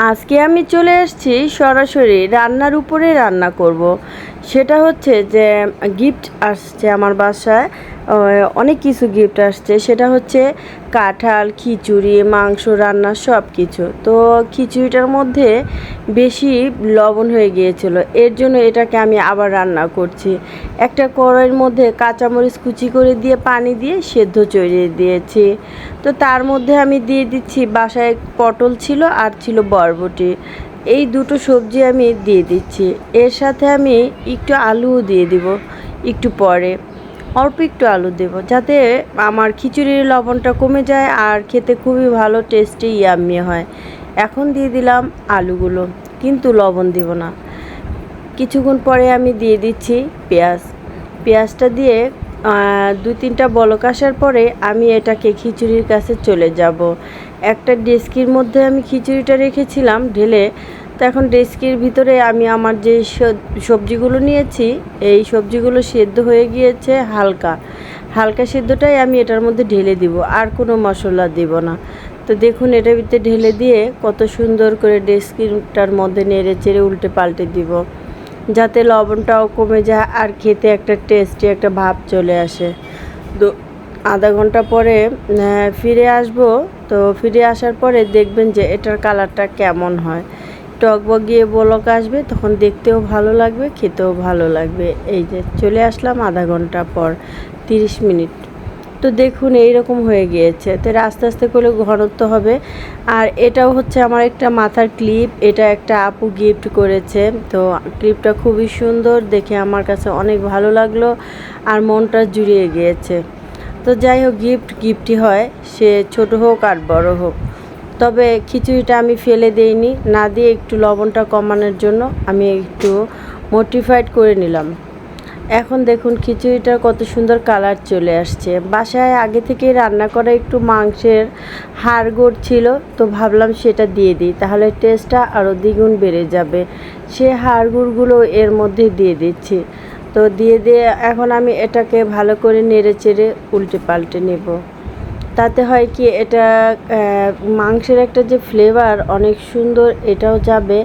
আজকে আমি চলে এসেছি সরাসরি রান্নার উপরে রান্না করব। সেটা হচ্ছে যে গিফট আসছে আমার বাসায় অনেক কিছু গিফট আসছে। সেটা হচ্ছে কাঁঠাল, খিচুড়ি, মাংস, রান্না সব কিছু তো খিচুড়িটার মধ্যে বেশি লবণ হয়ে গিয়েছিল। এর জন্য এটাকে আমি আবার রান্না করছি। একটা কড়াইয়ের মধ্যে কাঁচামরিচ কুচি করে দিয়ে পানি দিয়ে সেদ্ধ চড়িয়ে দিয়েছি। তো তার মধ্যে আমি দিয়ে দিচ্ছি বাসায় পটল ছিল আর ছিল বরবটি। এই দুটো সবজি আমি দিয়ে দিচ্ছি। এর সাথে আমি একটু আলুও দিয়ে দিব, একটু পরে। অল্প একটু আলু দেব, যাতে আমার খিচুড়ির লবণটা কমে যায় আর খেতে খুবই ভালো, টেস্টি ইয়াম্মি হয়। এখন দিয়ে দিলাম আলুগুলো, কিন্তু লবণ দিব না। কিছুক্ষণ পরে আমি দিয়ে দিচ্ছি পেঁয়াজ। পেঁয়াজটা দিয়ে দুই তিনটা বলক আসার পরে আমি এটাকে খিচুড়ির কাছে চলে যাব। একটা ডেস্কির মধ্যে আমি খিচুড়িটা রেখেছিলাম, ঢেলে তো এখন ডেস্কির ভিতরে আমি আমার যে সবজিগুলো নিয়েছি, এই সবজিগুলো সেদ্ধ হয়ে গিয়েছে হালকা। হালকা সেদ্ধটাই আমি এটার মধ্যে ঢেলে দিব, আর কোনো মশলা দিব না। তো দেখুন এটার ভিতরে ঢেলে দিয়ে কত সুন্দর করে ডেস্কিটার মধ্যে নেড়ে চেড়ে উল্টে পাল্টে দিব, যাতে লবণটাও কমে যায় আর খেতে একটা টেস্টি একটা ভাব চলে আসে। তো আধা ঘণ্টা পরে ফিরে আসব। তো ফিরে আসার পরে দেখবেন যে এটার কালারটা কেমন হয়। টকবক গিয়ে বলক আসবে, তখন দেখতেও ভালো লাগবে, খেতেও ভালো লাগবে। এই যে চলে আসলাম আধা ঘণ্টা পর, তিরিশ মিনিট। তো দেখুন, এইরকম হয়ে গিয়েছে। তো এর আস্তে আস্তে করে ঘনত্ব হবে। আর এটাও হচ্ছে আমার একটা মাথার ক্লিপ। এটা একটা আপু গিফট করেছে। তো ক্লিপটা খুবই সুন্দর, দেখে আমার কাছে অনেক ভালো লাগল আর মনটা জুড়িয়ে গিয়েছে। তো যাই হোক, গিফট গিফটই হয়। সে ছোট হোক আর বড় হোক। তবে খিচুড়িটা আমি ফেলে দেইনি। না দিয়ে একটু লবণটা কমানোর জন্য আমি একটু মোটিফাইড করে নিলাম। এখন দেখুন খিচুড়িটার কত সুন্দর কালার চলে আসছে। বাসায় আগে থেকেই রান্না করা একটু মাংসের হাড়গোড় ছিল, তো ভাবলাম সেটা দিয়ে দিই। তাহলে টেস্টটা আরও দ্বিগুণ বেড়ে যাবে। সে হাড়গুড়গুলো এর মধ্যে দিয়ে দিচ্ছি। তো দিয়ে দিয়ে এখন আমি এটাকে ভালো করে নেড়ে চেড়ে উল্টে পাল্টে নেব। তাতে হয় কি, এটা মাংসের একটা যে ফ্লেভার অনেক সুন্দর, এটাও যাবে।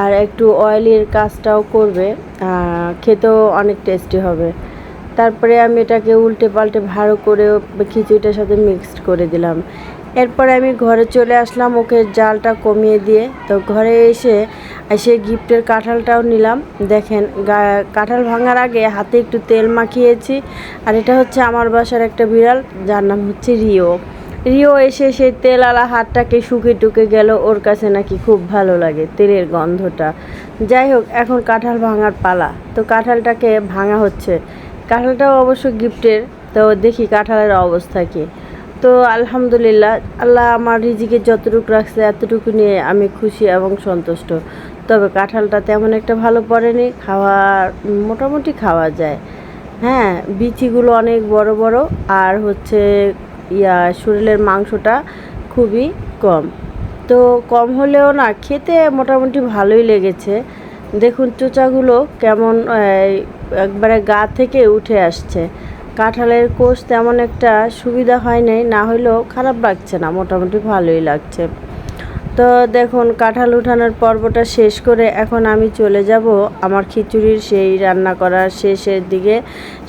আর একটু অয়েলির কাজটাও করবে খেতেও অনেক টেস্টি হবে। তারপরে আমি এটাকে উল্টে পাল্টে ভালো করে খিচুড়িটার সাথে মিক্সড করে দিলাম। এরপরে আমি ঘরে চলে আসলাম, ওকে জালটা কমিয়ে দিয়ে। তো ঘরে এসে এসে গিফটের কাঁঠালটাও নিলাম। দেখেন কাঁঠাল ভাঙার আগে হাতে একটু তেল মাখিয়েছি। আর এটা হচ্ছে আমার বাসার একটা বিড়াল, যার নাম হচ্ছে রিও। রিও এসে সেই তেলালা হাতটাকে শুকে টুকে গেল, ওর কাছে নাকি খুব ভালো লাগে তেলের গন্ধটা। যাই হোক, এখন কাঁঠাল ভাঙার পালা। তো কাঁঠালটাকে ভাঙা হচ্ছে। কাঁঠালটাও অবশ্য গিফটের। তো দেখি কাঁঠালের অবস্থা কী। তো আলহামদুলিল্লাহ, আল্লাহ আমার রিজিকে যতটুকু রাখছে, এতটুকু নিয়ে আমি খুশি এবং সন্তুষ্ট। তবে কাঁঠালটা তেমন একটা ভালো পড়েনি খাওয়া মোটামুটি খাওয়া যায়। হ্যাঁ বিচিগুলো অনেক বড় বড়, আর হচ্ছে ইয়া, শরীরের মাংসটা খুবই কম। তো কম হলেও না, খেতে মোটামুটি ভালোই লেগেছে। দেখুন চোচাগুলো কেমন একবারে গা থেকে উঠে আসছে। কাঁঠালের কোষ তেমন একটা সুবিধা হয় নাই, না হলেও খারাপ লাগছে না, মোটামুটি ভালোই লাগছে। তো দেখুন, কাঁঠাল উঠানোর পর্বটা শেষ করে এখন আমি চলে যাব। আমার খিচুড়ির সেই রান্না করার শেষের দিকে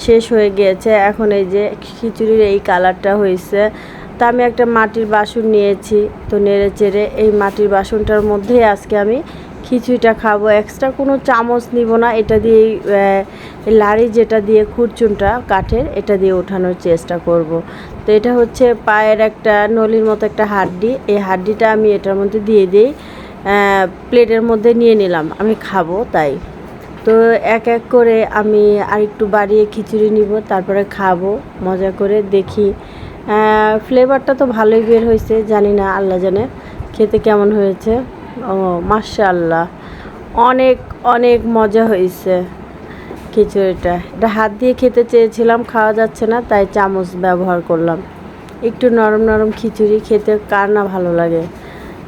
শেষ হয়ে গিয়েছে। এখন এই যে খিচুড়ির এই কালারটা হয়েছে, তা আমি একটা মাটির বাসন নিয়েছি। তো নেড়ে চেড়ে এই মাটির বাসনটার মধ্যেই আজকে আমি খিচুড়িটা খাব। এক্সট্রা কোনো চামচ নিব না। এটা আহ, লাড়ি যেটা দিয়ে খুরচুনটা কাঠের এটা দিয়ে ওঠানোর চেষ্টা করব। তো এটা হচ্ছে পায়ের একটা নলির মতো একটা হাড্ডি। এই হাড্ডিটা আমি এটার মধ্যে দিয়ে দিই প্লেটের মধ্যে নিয়ে নিলাম। আমি খাব তাই। তো এক এক করে আমি আরেকটু বাড়িয়ে খিচুড়ি নিব তারপরে খাব মজা করে দেখি। ফ্লেভারটা তো ভালোই বের হয়েছে জানি না আল্লাহ জানে। খেতে কেমন হয়েছে? ও, মাশাআল্লাহ। অনেক অনেক মজা হয়েছে খিচুড়িটা। এটা হাত দিয়ে খেতে চেয়েছিলাম, খাওয়া যাচ্ছে না, তাই চামচ ব্যবহার করলাম। একটু নরম নরম খিচুড়ি খেতে কার না ভালো লাগে।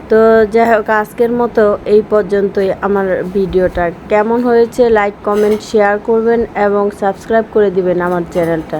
তো যাই হোক, আজকের মতো এই পর্যন্তই আমার ভিডিওটা। কেমন হয়েছে লাইক কমেন্ট শেয়ার করবেন এবং সাবস্ক্রাইব করে দিবেন আমার চ্যানেলটা।